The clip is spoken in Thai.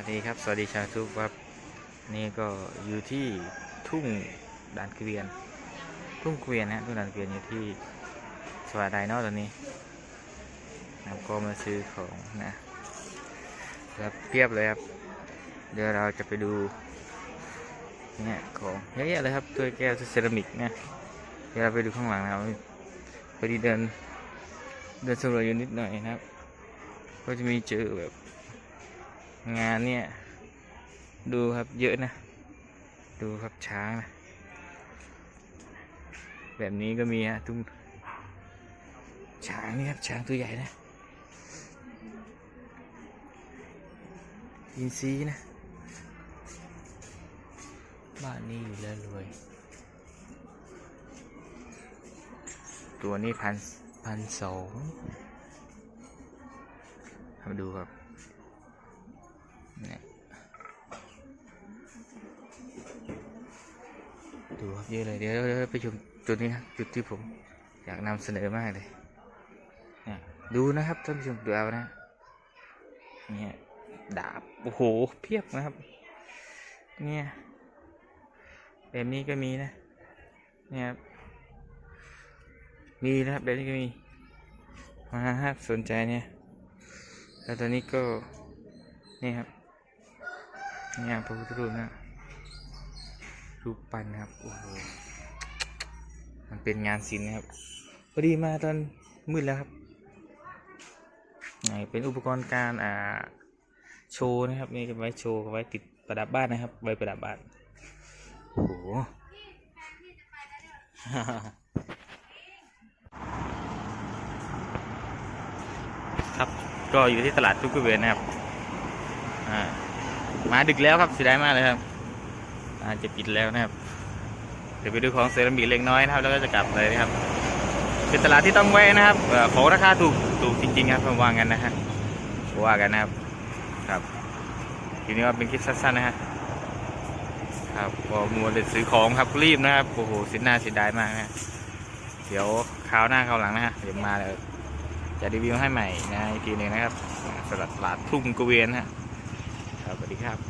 วัสดีครับ สวัสดีชาวทุกครับ นี่ก็อยู่ที่ทุ่งด่านเกวียน ทุ่งเกวียนนะทุ่งด่านเกวียนอยู่ที่สวัสดีเนาะตอนนี้นะก็มาซื้อของนะครับเพียบเลยครับ เดี๋ยวเราจะไปดูเนี่ยของเยอะแยะเลยครับถ้วแก้วถ้วเซรามิกนะเดี๋ยวเราไปดูข้างหลังนะครับพอดีเดินเดินสำรวจอยู่นิดหน่อยนะครับ ก็จะมีเจอแบบ งานเนี่ย ดูครับเยอะนะ ดูครับช้างนะ แบบนี้ก็มีฮะตุ้งช้างนี่ครับช้างตัวใหญ่นะอินซีนะ บ้านนี้อยู่แล้วรวย ตัวนี้พันพันสองมาดูครับ เนี่ยดูครับเยอะเลยเดี๋ยวไปชมจุดนี้ครับจุดที่ผมอยากนำเสนอมากเลยเนี่ยดูนะครับท่านผู้ชมดูเอานะเนี่ยดาบโอ้โหเพียบนะครับ เนี่ยแบบนี้ก็มีนะเนี่ยครับมีนะครับแบบนี้ก็มีมาครับสนใจเนี่ยแล้วตอนนี้ก็นี่ครับ เนี่ครับพระพุทธรูปนะรูปปั้นนะครับโอ้โหมันเป็นงานศิลป์นะครับพอดีมาตอนมืดแล้วครับไหนเป็นอุปกรณ์การอ่าโชว์นะครับนี่ไว้โชว์ไว้ติดประดับบ้านนะครับไว้ประดับบ้านโอ้โหครับก็อยู่ที่ตลาดทุกกระเวนนะครับอ่า มาดึกแล้วครับเสียดายมากเลยครับอาจจะปิดแล้วนะครับ เดี๋ยวไปดูของเซรามิกเล็กน้อยนะครับ แล้วก็จะกลับเลยนะครับ เป็นตลาดที่ต้องแวะนะครับของราคาถูกถูกจริง ๆ ครับผมว่ากันนะฮะว่ากันนะครับครับทีนี้ก็เป็นคลิปสั้นๆนะฮะครับพอมัวเลยซื้อของครับรีบนะครับโอ้โหเสินหน้าเสียดายมากนะเดี๋ยวคราวหน้าคราวหลังนะฮะเดี๋ยวมาเลยจะรีวิวให้ใหม่นะอีกทีหนึงนะครับสำหรับตลาดทุ่งกเวียนนะฮะครับ วัสดีครับ